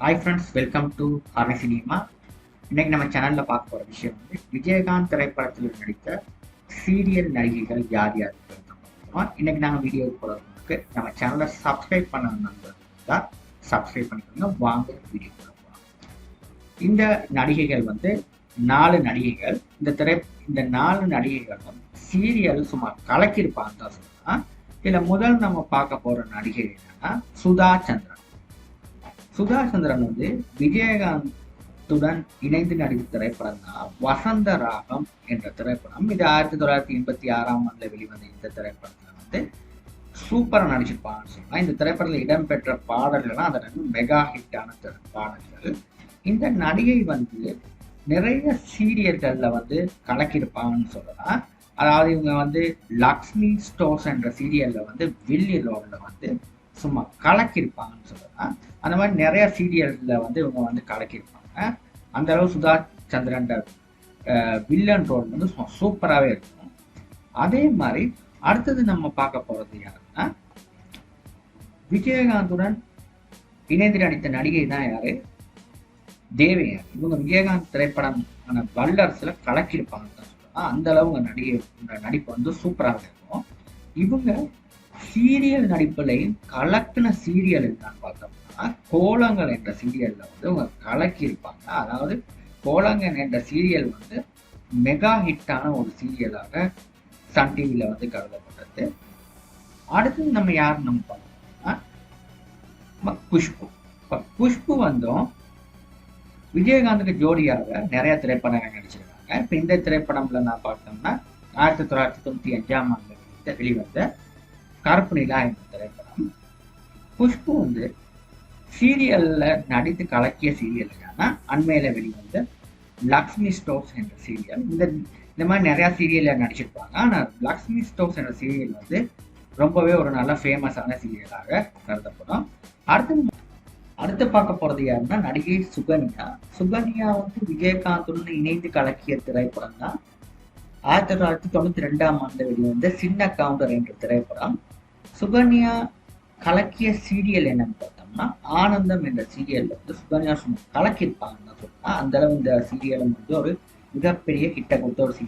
Hi friends welcome to Harry cinema இன்னைக்கு நம்ம சேனலில் பார்க்க போகிற விஷயம் வந்து விஜயகாந்த் திரைப்படத்தில் நடித்த சீரியல் நடிகைகள் யார் யார் இன்னைக்கு நாங்கள் வீடியோ போடுறதுக்கு நம்ம சேனலை சப்ஸ்கிரைப் பண்ண நண்பர்கள் சப்ஸ்கிரைப் பண்ணிக்கோங்க வாங்க வீடியோ போகலாம் இந்த நடிகைகள் வந்து நாலு நடிகைகள். இந்த திரை இந்த நாலு நடிகைகளும் சீரியல் சும்மா கலக்கியிருப்பாங்க தான் சொல்லலாம். இதில் முதல் நம்ம பார்க்க போகிற நடிகை என்னன்னா சுதா சந்திரன். சுதா சந்திரன் வந்து விஜயகாந்துடன் இணைந்து நடித்த திரைப்படம் தான் வசந்த ராகம் என்ற திரைப்படம். இது ஆயிரத்தி தொள்ளாயிரத்தி எண்பத்தி ஆறாம் ஆண்டுல வெளிவந்த இந்த திரைப்படத்துல வந்து சூப்பரா நடிச்சிருப்பாங்கன்னு சொல்லலாம். இந்த திரைப்படத்தில் இடம்பெற்ற பாடல்கள்லாம் அதற்கு மெகா ஹிட்டான பாடல்கள். இந்த நடிகை வந்து நிறைய சீரியல்களில் வந்து கலக்கியிருப்பாங்கன்னு சொல்லலாம். அதாவது இவங்க வந்து லக்ஷ்மி ஸ்டோர்ஸ் என்ற சீரியல்ல வந்து வில்லி ரோல்ல வந்து சும்மா கலக்கியிருப்பாங்கன்னு சொல்லலாம் அந்த மாதிரி நிறைய சீரியல்ல வந்து இவங்க வந்து கலக்கியிருப்பாங்க. அந்த அளவு சுதா சந்திரன் வில்லன் ரோல் வந்து சூப்பராகவே இருக்கும். அதே மாதிரி அடுத்தது நம்ம பார்க்க போறது யாருன்னா விஜயகாந்துடன் இணைந்து நடித்த நடிகை தான் யாரு? தேவையார் இவங்க விஜயகாந்த் திரைப்படம் வல்லரசுல கலக்கியிருப்பாங்க சொல்லலாம். அந்த அளவு நடிகை நடிப்பு வந்து சூப்பராக இருக்கும். இவங்க சீரியல் நடிப்புலையும் கலக்கின சீரியல் தான் பார்த்தோம்னா கோலங்கள் என்ற சீரியல்ல வந்து அவங்க கலக்கி இருப்பாங்க அதாவது கோலங்கள் என்ற சீரியல் வந்து மெகா ஹிட்டான ஒரு சீரியலாக சன் டிவியில வந்து கருதப்பட்டது. அடுத்து நம்ம யார் நம்ம பார்த்தோம்னா குஷ்பு. இப்போ குஷ்பு வந்தும் விஜயகாந்துக்கு ஜோடியாக நிறைய திரைப்படங்கள் நடிச்சிருக்காங்க. இப்போ இந்த திரைப்படம்ல நான் பார்த்தோம்னா ஆயிரத்தி தொள்ளாயிரத்தி தொண்ணூற்றி அஞ்சாம் ஆண்டு வெளிவந்த கருப்பு நிலா என்ற திரைப்படம். குஷ்பு வந்து சீரியல்ல நடித்து கலக்கிய சீரியல் என்னன்னா அண்மையில வெளிவந்த லக்ஷ்மி ஸ்டோக்ஸ் என்ற சீரியல் இந்த இந்த மாதிரி நிறைய சீரியல்ல நடிச்சிருப்பாங்க. ஆனா லக்ஷ்மி ஸ்டோப்ஸ் என்ற சீரியல் வந்து ரொம்பவே ஒரு நல்ல ஃபேமஸான சீரியலாக கருதப்படும். அடுத்து அடுத்து பார்க்க போறது யாருன்னா நடிகை சுகன்யா. சுகன்யா வந்து விஜயகாந்துடன் இணைந்து கலக்கிய திரைப்படம் தான் ஆயிரத்தி தொள்ளாயிரத்தி தொண்ணூத்தி ரெண்டாம் ஆண்டு வெளிவந்த சின்ன கவுண்டர் என்ற திரைப்படம். சுகன்யா கலக்கிய சீரியல் என்னன்னு பார்த்தோம்னா ஆனந்தம் என்ற சீரியல்ல வந்து சுகன்யா சும்மா கலக்கியிருப்பாங்கன்னு சொன்னா அந்த அளவு இந்த சீரியலும் வந்து ஒரு மிகப்பெரிய கிட்ட கொடுத்த ஒரு சீரியல்.